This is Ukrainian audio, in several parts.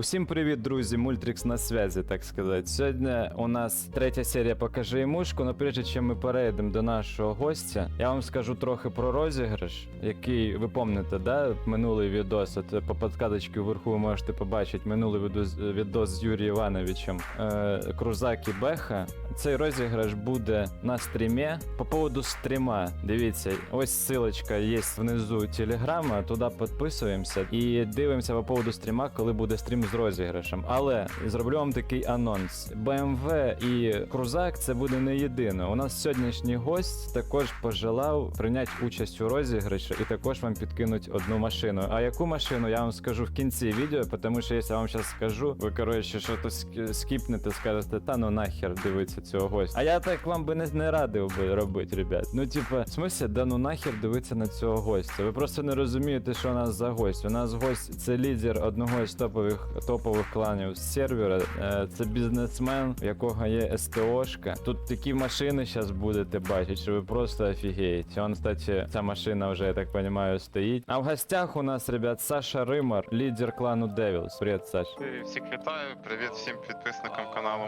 Усім привіт, друзі! Мультрикс на связі, так сказати. Сьогодні у нас третя серія Покажи мушку, але прежде чим ми перейдемо до нашого гостя, я вам скажу трохи про розіграш, який ви пам'ятаєте, да? Минулий відос. От по подкадочці вверху ви можете побачити минулий відос, відос з Юрієм Івановичем е, Крузак і Беха. Цей розіграш буде на стрімі. По поводу стріма, дивіться, ось ссылочка є внизу телеграма, туди підписуємося і дивимося по поводу стріма, коли буде стрім з розіграшем. Але зроблю вам такий анонс: BMW і Крузак це буде не єдине. У нас сьогоднішній гость також пожелав прийняти участь у розіграші і також вам підкинуть одну машину. А яку машину я вам скажу в кінці відео, тому що якщо я вам зараз скажу, ви коротше, що то скіпнете, скажете, та ну нахер дивитися цього гостя. А я так вам би не, не радив би робити, ребят. Ну, типа, в смысле, да ну нахер дивитися на цього гостя. Ви просто не розумієте, що у нас за гость. У нас гость це лідер одного з топових топових кланів з сервера. Е, Це бізнесмен, в якого є СТОшка. Тут такі машини зараз будете бачити, що ви просто офігієте. Он, кстати, ця машина вже, я так розумію, стоїть. А в гостях у нас, ребят, Саша Римар, лідер клану Devils. Привіт, Саш. Всіх вітаю, привіт всім підписникам каналу.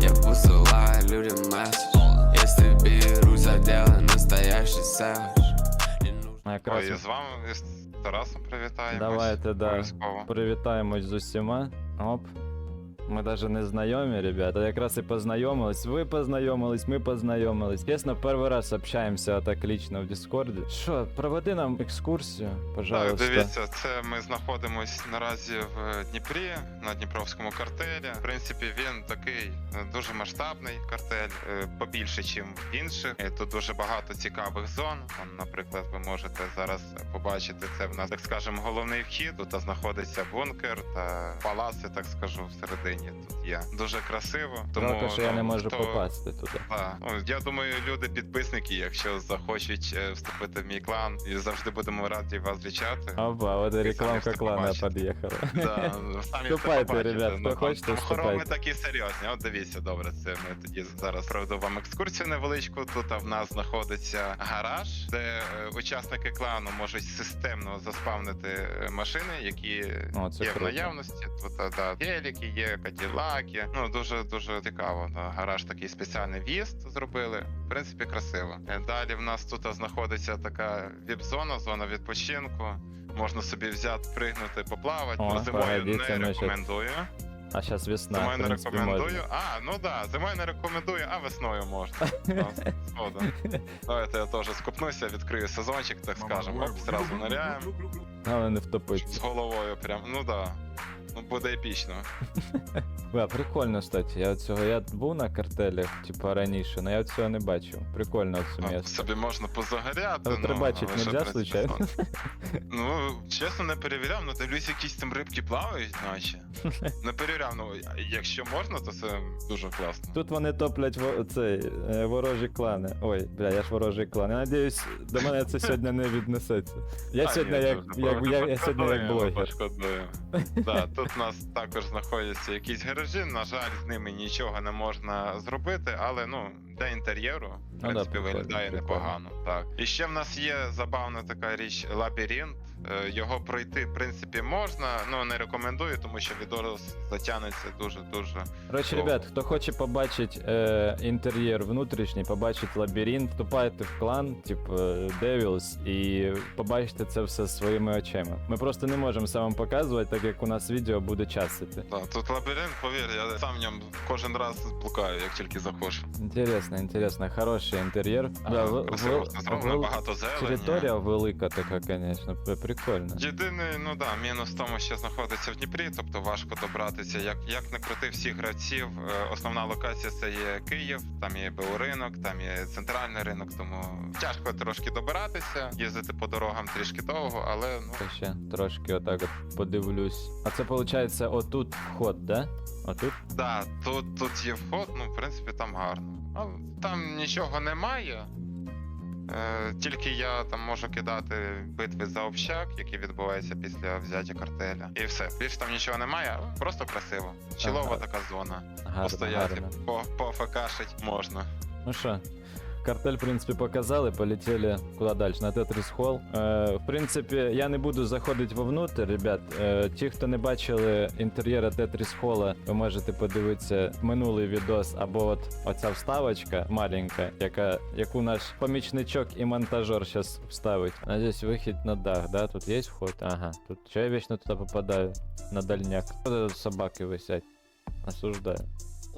Я посылаю людям месседж Если беру за дело настоящий сэвэдж Не нужно А якраз Ой, і з вами і з Тарасом привітаємось. Давайте, да. Обов'язково. Привітаємось з усіма. Оп. Ми навіть не знайомі, ребята. Якраз і познайомились. Ви познайомились, ми познайомились. Чесно, перший раз общаємося так лично в Дискорді. Що, проведи нам екскурсію, Так, пожалуйста. дивіться, це ми знаходимось наразі в Дніпрі, на Дніпровському картелі. В принципі, він такий е, дуже масштабний картель, е, побільше, ніж в інших. Тут дуже багато цікавих зон. Наприклад, ви можете зараз побачити це в нас, так скажемо, головний вхід. Тут знаходиться бункер та палаци, так скажу, всередині. Тут є дуже красиво. Тому Жалко, що я ну, не можу хто- попасти туди. Так, ну, я думаю, люди підписники, якщо захочуть е, вступити в мій клан, і завжди будемо раді вас зустрічати. Опа, от рекламка клана під'їхала. Да, Вступайте, ребят, хто Ну, хочете, там хороми вступайте. такі серйозні. От дивіться, добре, це ми тоді зараз проведу вам екскурсію невеличку. Тут в нас знаходиться гараж, де е, учасники клану можуть системно заспавнити е, машини, які О, є в наявності. Тут да, геліки є, каділаки. Ну дуже дуже цікаво. Да. Гараж такий спеціальний в'їзд зробили. В принципі, красиво. Е, Далі в нас тут знаходиться така віп-зона, зона відпочинку. Можна собі взяти, пригнути, поплавати. О, зимою не рекомендую. А зараз весна, Зимою не принципі, рекомендую. можна. А, ну да, зимою не рекомендую, а весною можна. Ну. Давайте я теж скупнуся, відкрию сезончик, так скажемо. Оп, зразу ныряємо. Але не З головою прям. Ну да. Ну буде епічно. Бля, прикольно, кстати. Я цього я був на картелях, типа раніше, але я цього не бачив. Прикольно це А, місце. Собі можна позагоряти. Але ну, треба бачити, але нельзя, случайно? Ну, чесно, не перевіряв, ну дивлюсь, якісь там рибки плавають, наче. Не перевіряв, ну якщо можна, то це дуже класно. Тут вони топлять во- цей е, ворожі клани. Ой, бля, я ж ворожий клан. Я надіюсь, до мене це сьогодні не віднесеться. Я А, сьогодні ні, як, це як, вже я, я сьогодні як пошкодуємо, блогер. пошкодуємо. Да, тут у нас також знаходяться якісь гаражі. На жаль, з ними нічого не можна зробити, але ну для інтер'єру в Ну да, принципі прикольно, виглядає прикольно. непогано. Так і ще в нас є забавна така річ лабіринт. Е, Його пройти в принципі можна, ну не рекомендую, тому що відос затягнеться дуже дуже. Коротше, О. ребят, хто хоче побачити е, інтер'єр внутрішній, побачити лабіринт, вступайте в клан, типу Devils, і побачите це все своїми очима. Ми просто не можемо вам показувати, так як у нас відео буде часити. Так, тут лабіринт, повір, я сам в ньому кожен раз блукаю, як тільки захочу. Інтересно, інтересно, хороший інтер'єр. Ага, в- красиво в- все зроблено, багато зелені. Територія велика така, звісно, прикольно. Єдиний, ну да, мінус в тому, що знаходиться в Дніпрі, тобто важко добратися. Як, як не крути всіх гравців, е, основна локація це є Київ, там є БУ ринок, там є центральний ринок, тому тяжко трошки добиратися, їздити по дорогам трішки довго, але ну. Я ще трошки отак от подивлюсь. А це виходить отут вход, да? Отут? Да, тут, тут є вход, ну в принципі там гарно. А там нічого немає. Е, тільки я там можу кидати битви за общак, які відбуваються після взяття картеля. І все. Більше там нічого немає, просто красиво. Чилова Ага. така зона. Гарно, Постояти, гарно. по, пофакашить можна. Ну що, картель, в принципі, показали, полетіли куди далі, на Tetris Hall. Е, в принципі, я не буду заходити вовнутрь, ребят. Е, ті, хто не бачили інтер'єра Tetris Hall, ви можете подивитися минулий відос, або от оця вставочка маленька, яка, яку наш помічничок і монтажер зараз вставить. Надіюсь, вихід на дах, да? Тут є вход? Ага. Тут що я вічно туди попадаю? На дальняк. Собаки висять. Осуждаю.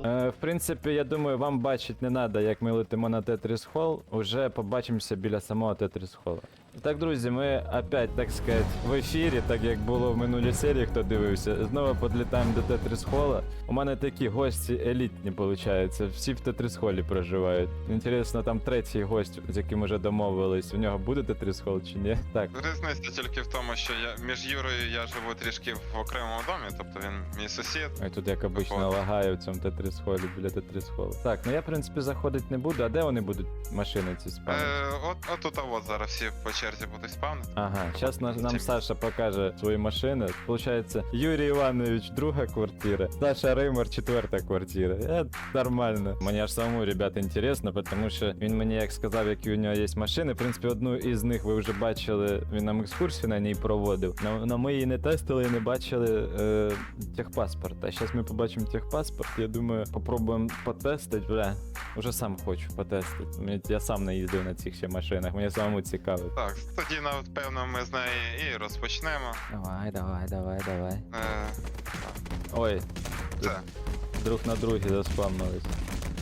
Е, в принципі, я думаю, вам бачить не треба, як ми летимо на Тетріс Hall. Уже побачимося біля самого Тетріс Hall. Так, друзі, ми опять, так сказати, в ефірі, так як було в минулій серії, хто дивився. Знову підлітаємо до Tetris Hall. У мене такі гості елітні, виходить. Всі в Tetris Hall проживають. Інтересно, там третій гость, з яким вже домовились. У нього буде Tetris Hall чи ні? Так. Різниця тільки в тому, що я між Юрою я живу трішки в окремому домі, тобто він мій сусід. Ой, тут як обично Виходить. лагаю в цьому Тетріс холі біля Тетріс холу. Так, ну я в принципі заходити не буду, а де вони будуть машини ці спавнити? Е, от, от тут а от зараз всі по черзі будуть спавнити. Ага, зараз нам, Саша покаже свої машини. Получається, Юрій Іванович друга квартира, Саша Ример четверта квартира. Е, нормально. Мені аж самому, ребята, інтересно, тому що він мені як сказав, які у нього є машини. В принципі, одну із них ви вже бачили, він нам екскурсію на ній проводив. На, на ми її не тестили і не бачили е, техпаспорт. А зараз ми побачимо техпаспорт. Я думаю, попробуємо потестити. Бля, вже сам хочу потестити. Я сам не їздив на цих ще машинах, мені самому цікаво. Так, тоді напевно ми з неї і розпочнемо. Давай, давай, давай, давай. Е, Ой, це. друг на другі заспавнились.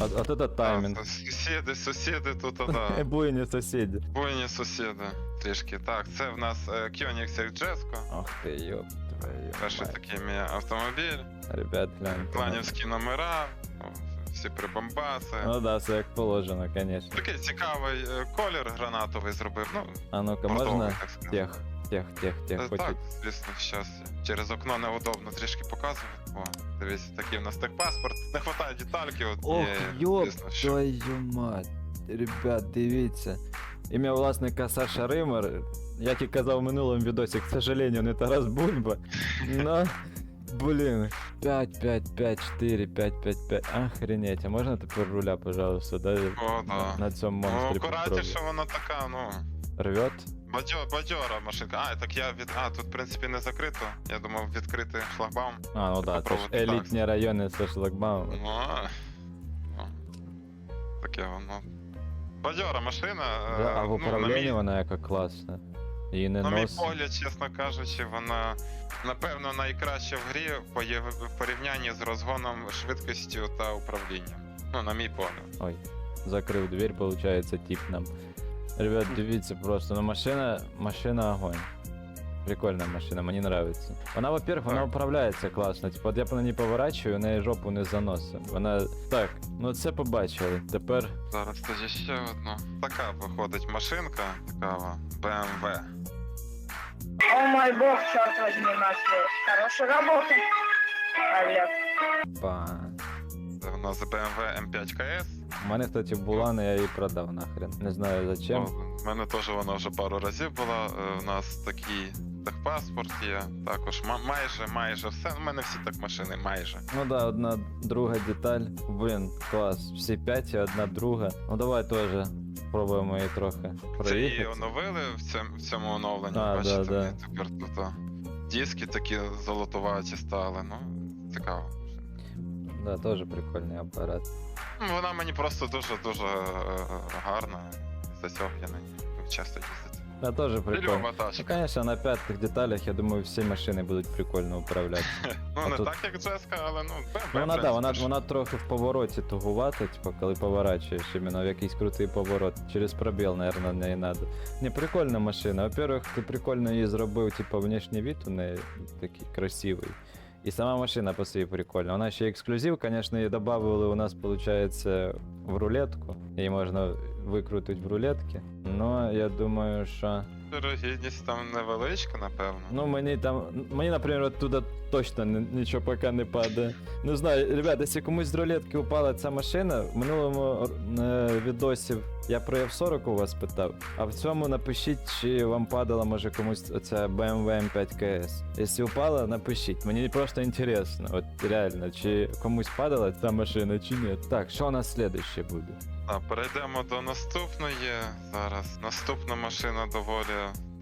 А, а тут Так, таймінг. це сусіди, сусіди тут, да. Буйні сусіди. Буйні сусіди. Трішки. Так, це в нас е, Koenigsegg Jesko. Ох ти йоп твою. Перший мать. такий мій автомобіль. Ребят, гляньте. Кланівські номера. Всі прибамбаси. Ну да, все як положено, конечно. Такий цікавий е, колір гранатовий зробив. Ну, А ну-ка, можна тех, тех, тех, тех, хочу. Так, звісно, щас через окно неудобно трішки показувати. О, дивіться, такий в нас техпаспорт. Не вистачає детальки, от Ох, звісно, що. твою мать. Ребят, дивіться. Ім'я власника Саша Ример. Як і казав в минулому відосі, к сожалению, не Тарас Бульба. Но, блін, 5, 5, 5, 4, 5, 5, 5. Охренеть, а можна тепер руля, пожалуйста, да? О, да. На цьому Ну, монстрі акуратніше попробую. вона така, ну. Рвет? Бадьо, бадьора машинка. А, так я від. А, тут, в принципі, не закрито. Я думав відкрити шлагбаум. А, ну да, це ж Попробуйте так. елітні райони з шлагбаумом. Ну, а, ну, таке воно. Бадьора машина. е, Да, а в ну, на управлінні мій, вона яка класна. Її не на мій нос. погляд, чесно кажучи, вона напевно найкраща в грі по в порівнянні з розгоном швидкістю та управлінням. Ну, на мій погляд. Ой, закрив дверь, виходить, тип нам. Ребят, дивіться просто, ну машина, машина огонь. Прикольна машина, мені нравится. Вона, во-первых, вона управляється класно. Типу, от я по ній поворачую, у неї жопу не заносить. Вона. Так, ну це побачили. Тепер. Зараз тоді ще одну. Така виходить машинка, така BMW. О мой бог, черт возьми, Матвей. Хорошая работа. Олег. Па. Це в нас BMW M5 KS. У мене, кстати, була, але я її продав нахрен. Не знаю зачем. У мене теж вона вже пару разів була. Е, У нас такий техпаспорт є. Також ма- майже, майже все. У мене всі так машини, майже. Ну да, одна друга деталь. Блін, клас. Всі п'ять і одна друга. Ну давай теж спробуємо її трохи Це її проїхати. оновили в цьому, в цьому оновленні. А, Бачите, да, да. вони тепер тут диски такі золотуваті стали. Ну, цікаво. Да, теж прикольний апарат. Ну, Вона мені просто дуже-дуже е, гарна. За цього я на ній часто їздити. Да, тоже прикольно. Люба Ну, конечно, на пятых деталях, я думаю, всі машини будуть прикольно управляти. Ну, не тут- так, як Джеска, але ну, BMW, Ну, вона, да, вона, вона трохи в повороті тугувата, типу, коли поворачуєш, іменно в якийсь крутий поворот. Через пробіл, наверное, не надо. Не, прикольна машина. Во-первых, ти прикольно її зробив, типу, внешній вид у неї такий красивий. І сама машина по собі прикольна. Вона ще ексклюзив, звісно, її додали у нас, виходить, в рулетку. Її можна викрутити в рулетки. Ну, я думаю, що. Вірогідність там невеличка, напевно. Ну, мені там. Мені, наприклад, туди точно нічого поки не падає. Не знаю, ребят, якщо комусь з рулетки упала ця машина, в минулому е, відосі я про F40 у вас питав, а в цьому напишіть, чи вам падала, може комусь оця BMW M5 KS. Якщо упала, напишіть. Мені просто інтересно, от реально, чи комусь падала ця машина, чи ні. Так, що у нас слідуще буде? А, перейдемо до наступної. Зараз наступна машина доволі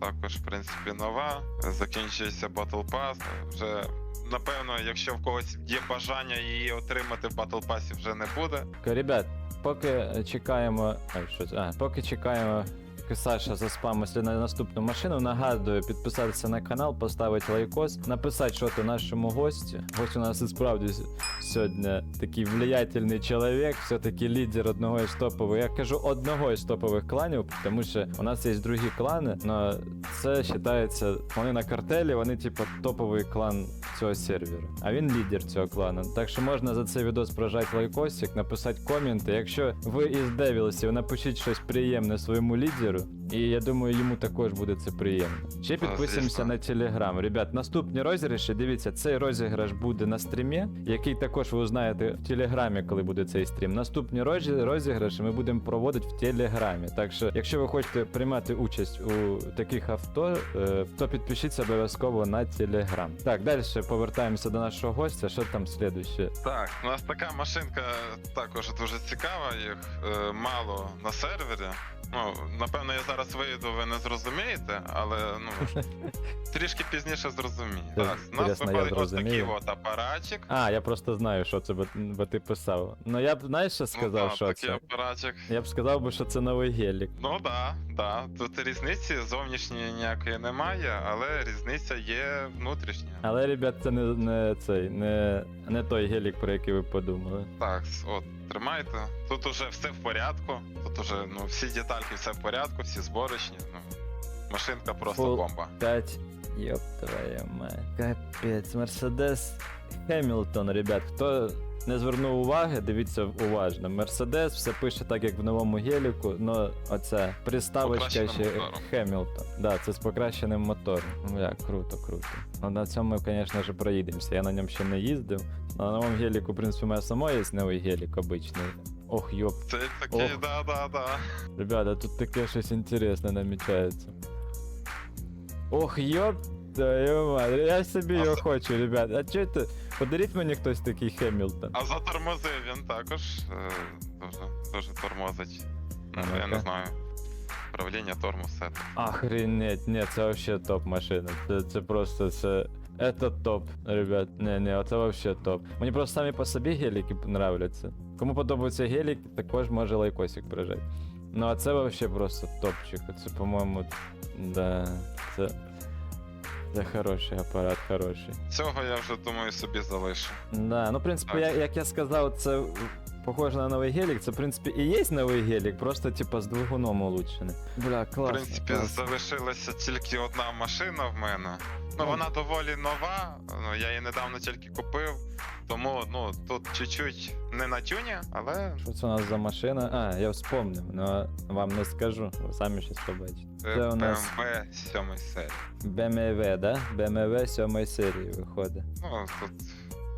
також, в принципі, нова. Закінчується Battle Pass. Вже напевно, якщо в когось є бажання її отримати в Battle Pass вже не буде. Ребят, поки чекаємо. А, що це? А, поки чекаємо. Поки Саша заспамився на наступну машину. Нагадую, підписатися на канал, поставити лайкос, написати що то нашому гості. Гость у нас і справді сьогодні такий влиятельний чоловік, все-таки лідер одного із топових. Я кажу одного із топових кланів, тому що у нас є другі клани, але це вважається, вони на картелі, вони типу топовий клан цього сервера. А він лідер цього клану. Так що можна за цей відос прожати лайкосик, написати коменти. Якщо ви із Девілсів, напишіть щось приємне своєму лідеру. І я думаю, йому також буде це приємно. Ще підписуємося на телеграм. Ребят, наступні розіграші, дивіться, цей розіграш буде на стрімі, який також ви узнаєте в телеграмі, коли буде цей стрім. Наступні розі- розіграші ми будемо проводити в телеграмі. Так що, якщо ви хочете приймати участь у таких авто, е, то підпишіться обов'язково на телеграм. Так, далі повертаємося до нашого гостя. Що там слідуще? Так, у нас така машинка також дуже цікава, їх е, мало на сервері. Ну, напевно, я зараз вийду, ви не зрозумієте, але ну трішки пізніше зрозумієте. Так, у нас виходить ось такий от апаратчик. А, я просто знаю, що це, бо, ти писав. Ну я б знаєш, що сказав, ну, да, що такий це. апаратчик. Я б сказав би, що це новий гелік. Ну да, да. Тут різниці зовнішньої ніякої немає, але різниця є внутрішня. Але, ребят, це не, не цей, не, не той гелік, про який ви подумали. Так, от, тримайте. Тут уже все в порядку. Тут уже ну, всі детальки, все в порядку, всі зборочні. Ну, машинка просто Фул. бомба. 5, ёб твою мать. Капець, Мерседес Хемілтон, ребят. Хто не звернув уваги, дивіться уважно. Мерседес все пише так, як в новому геліку, но оце приставочка ще мотором. Хемілтон. Да, це з покращеним мотором. Ну як, круто, круто. Ну на цьому ми, звісно ж, проїдемося. Я на ньому ще не їздив. На новому геліку, в принципі, у мене само є новий гелік обичний. Ох, йоп. Це такий, Ох. да, да, да. Ребята, тут таке щось інтересне намічається. Ох, ёб твою мать, я собі А його за- хочу, ребят. А чо це? Подаріть мені хтось такий Хемілтон. А затормозив він також е, дуже, дуже тормозить. Ну, А я не ну-ка. знаю. Управління тормоз все. Охренеть, ні, це вообще топ машина. Це, це просто це. Это топ, ребят. Не, не, це вообще топ. Мені просто самі по собі геліки нравляться. Кому подобається гелік, також може лайкосик прижати. Ну а це вообще просто топчик. Це, по-моєму, да. Це. Це хороший апарат, хороший. Цього я вже думаю собі залишу. Да, ну, в принципі, Так. я, як я сказав, це похоже на новий гелік. Це, в принципі, і є новий гелік, просто типа з двигуном улучшений. Бля, В класно. принципі, класно. залишилася тільки одна машина в мене. Ну, Ну. вона доволі нова. Ну, я її недавно тільки купив. Тому ну тут чуть-чуть не на тюні, але Що це у нас за машина? А, я вспомнив, але вам не скажу, ви самі щось побачите. це Це у нас BMW 7 серії. BMW, да? BMW 7 серії виходить. Ну, тут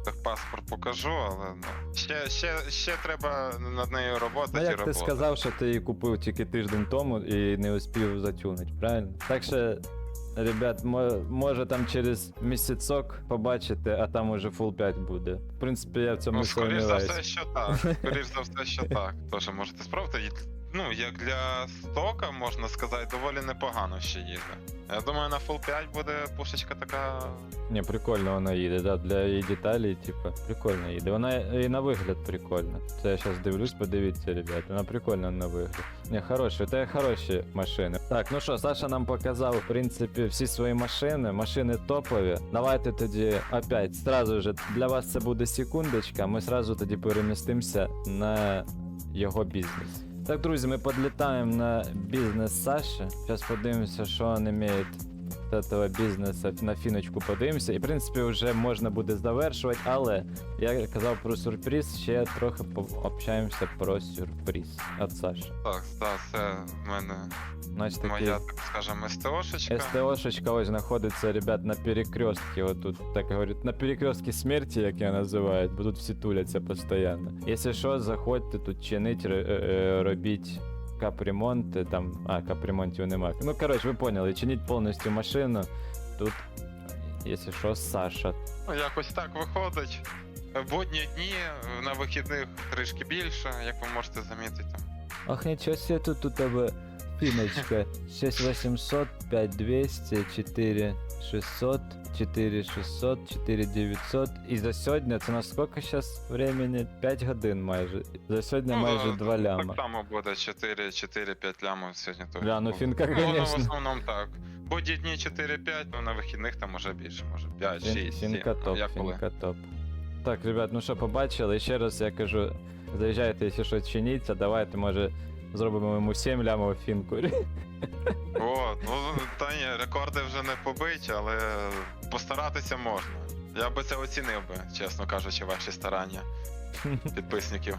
техпаспорт покажу, але ну. Ще, ще, ще треба над нею роботи Ну як ти сказав, що ти її купив тільки тиждень тому і не успів затюнити, правильно? Так що, ребят, може там через місяцок побачите, а там уже full 5 буде. В принципі, я в цьому Ну, скоріш за сумніваюся. все, що так. Скоріш за все, що так. Тож можете спробувати. Ну, як для стока, можна сказати, доволі непогано ще їде. Я думаю, на Full 5 буде пушечка така. Ні, прикольно вона їде, да, для її деталей, типа, прикольно їде. Вона і на вигляд прикольна. Це я зараз дивлюсь, подивіться, ребят. Вона прикольна на вигляд. Ні, хороші, це хороші машини. Так, ну що, Саша нам показав, в принципі, всі свої машини, машини топові. Давайте тоді опять, сразу же, для вас це буде секундочка, ми сразу тоді перемістимося на його бізнес. Так, друзі, ми подлітаємо на бізнес Саші. Зараз подивимося, що вони має от этого бізнесу на фіночку подивимося. І в принципі вже можна буде завершувати, але я казав про сюрприз, ще трохи пообщаємося про сюрприз від Саші. Так, так, це в мене Значить такий моя, так скажемо, СТОшечка. СТОшечка ось знаходиться, ребят, на перекрестке. Вот тут, так говорять, на перекрестке смерті, як його називають, бо тут всі туляться постійно. Якщо що, заходьте тут чинить, е, е, робіть капремонти, там, а, капремонтів немає. Ну, коротше, ви поняли, чиніть повністю машину. Тут, якщо що, Саша. Ну, якось так виходить. В Будні дні, на вихідних трішки більше, як ви можете замітити, Ах, нічого себе тут у тебе фіночка. 6800, 5200, 4600, 4600, 4900. І за сьогодні це на скільки зараз времени? 5 годин майже. За сьогодні майже Ну, 2 ляма. Так само буде 4-4-5 лямів сьогодні. точно Бля, ну буде. фінка, Ну, воно в конечно. основному так. Будні дні 4-5, ну на вихідних там може більше, може 5, Фін- 6, 7. Фінка топ, Як коли? фінка топ. Так, ребят, ну що, побачили. Ще раз я кажу, заїжджайте, якщо щось чиніться, давайте, може, зробимо йому 7 лямов фінку. О, ну та ні, рекорди вже не побить, але постаратися можна. Я би це оцінив би, чесно кажучи, ваші старання підписників.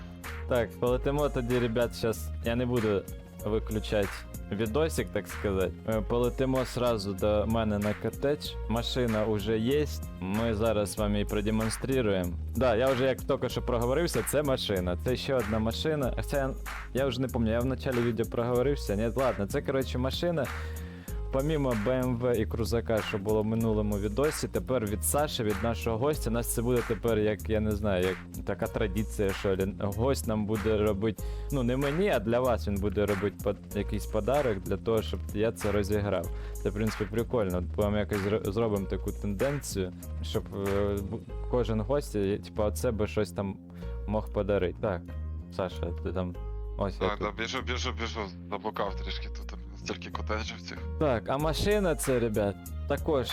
Так, полетимо тоді, ребят, зараз я не буду виключати відосик, так сказати. Е, Полетимо сразу до мене на котедж. Машина вже є. Ми зараз вам її продемонструємо. Да, я вже як тільки що проговорився, це машина. Це ще одна машина. Це я, вже не пам'ятаю, я в началі відео проговорився. Ні, ладно, це коротше машина. Помімо BMW і крузака, що було в минулому відосі, тепер від Саші, від нашого гостя, у нас це буде тепер, як я не знаю, як така традиція, що лі- гость нам буде робити. Ну не мені, а для вас він буде робити под, якийсь подарок для того, щоб я це розіграв. Це в принципі прикольно. От якось зро- зробимо таку тенденцію, щоб е, бу- кожен гость, е, типа, от себе щось там мог подарити. Так, Саша, ти там. Ось я Так, тут. да, біжу, біжу, біжу. Заблукав трішки тут стільки котеджів цих. Так, а машина це, ребят, також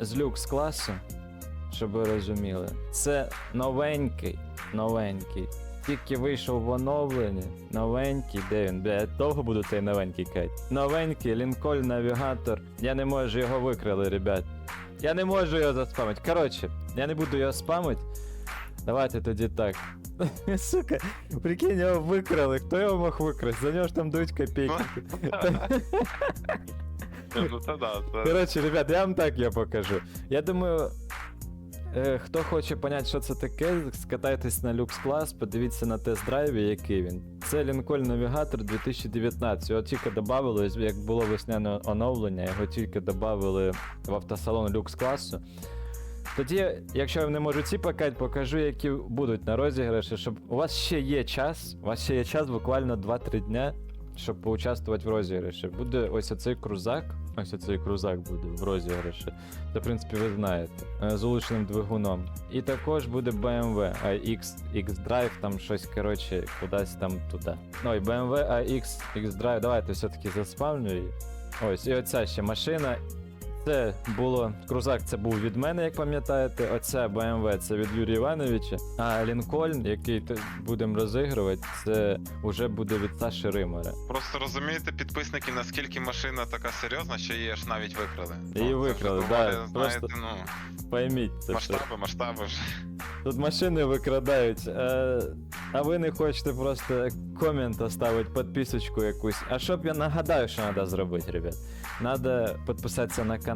з люкс класу, щоб ви розуміли. Це новенький, новенький. Тільки вийшов в оновленні. Новенький, де він? Бля, я довго буду цей новенький кать. Новенький Lincoln навігатор. Я не можу його викрали, ребят. Я не можу його заспамити. Коротше, я не буду його спамити. Давайте тоді так. Сука, прикинь, його викрали. Хто його мог викрати? За нього ж там дають копійки. Ну це да, це. Коротше, ребят, я вам так я покажу. Я думаю, е, хто хоче поняти, що це таке, скатайтесь на люкс клас, подивіться на тест-драйві, який він. Це Lincoln Navigator 2019. Його тільки додали, як було весняне оновлення, його тільки додали в автосалон люкс класу. Тоді, якщо я не можу ці покати, покажу, які будуть на розіграші, щоб у вас ще є час, у вас ще є час буквально 2-3 дня, щоб поучаствувати в розіграші. Буде ось оцей крузак. Ось оцей крузак буде в розіграші. Це, в принципі, ви знаєте. е, З улучшеним двигуном. І також буде BMW iX X-Drive, там щось, коротше, кудись там туди. Ой, BMW iX X-Drive. Давайте все-таки заспавню. Ось, і оця ще машина. Це було крузак, це був від мене, як пам'ятаєте. Оця BMW це від Юрія Івановича. А Лінкольн, який будемо розігрувати, це вже буде від Саші Римера. Просто розумієте, підписники, наскільки машина така серйозна, що її аж навіть викрали. Її Ну, викрали, доволі, да, просто- ну, Пойміть, це що. масштаби, масштаби вже. Тут машини викрадають, а, а ви не хочете просто комент оставити, підписочку якусь. А щоб я нагадаю, що треба зробити, ребят. Надо підписатися на канал,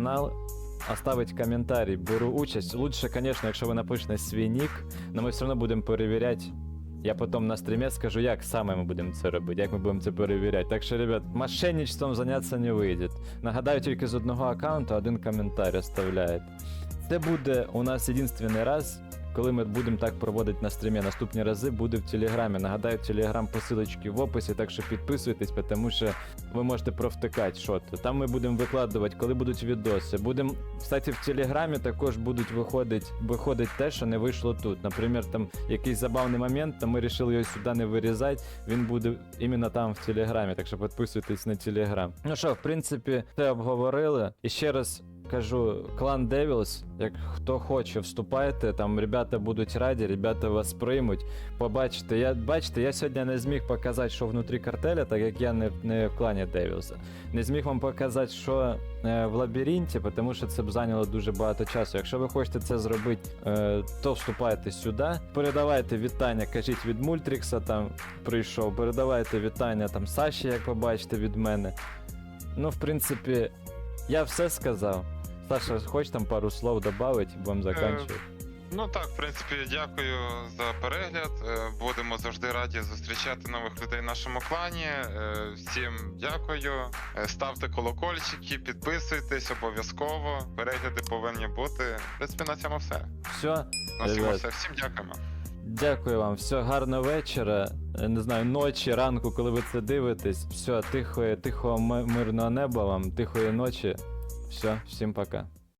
оставить коментарі, беру участь. Лучше, конечно, якщо ви напишете свій нік, але ми все одно будемо перевіряти. Я потім на стрімі скажу, як саме ми будемо це робити, як ми будемо це перевіряти. Так що, ребят, мошенничеством зайнятися не вийде. Нагадаю, тільки з одного аккаунту один коментар оставляє. Це буде у нас єдиний раз, коли ми будемо так проводити на стрімі. Наступні рази буде в Телеграмі. Нагадаю, Телеграм посилочки в описі, так що підписуйтесь, тому що ви можете провтикати що то. Там ми будемо викладувати, коли будуть відоси. Будемо, кстати, в Телеграмі також будуть виходити, виходить те, що не вийшло тут. Наприклад, там якийсь забавний момент, то ми вирішили його сюди не вирізати. Він буде іменно там в Телеграмі, так що підписуйтесь на Телеграм. Ну що, в принципі, все обговорили. І ще раз кажу, клан Devils, як хто хоче, вступайте, там ребята будуть раді, ребята вас приймуть. Побачите, я бачите, я сьогодні не зміг показати, що внутрі картеля, так як я не, не в клані Девілса. Не зміг вам показати, що е, в лабіринті, тому що це б зайняло дуже багато часу. Якщо ви хочете це зробити, е, то вступайте сюди. Передавайте вітання, кажіть від Мультрікса там прийшов. Передавайте вітання там Саші, як побачите, від мене. Ну, в принципі, я все сказав. Саша, хоч там пару слов додати, будемо закінчувати. Ну так, в принципі, дякую за перегляд. Е, Будемо завжди раді зустрічати нових людей в нашому клані. Е, Всім дякую. Е, Ставте колокольчики, підписуйтесь обов'язково. Перегляди повинні бути. В принципі, на цьому все. Все. На цьому Ребят. все. Всім дякуємо. Дякую вам, все, гарного вечора. е, не знаю, ночі, ранку, коли ви це дивитесь. Все, тихої, тихого мирного неба вам, тихої ночі. Все, всім пока.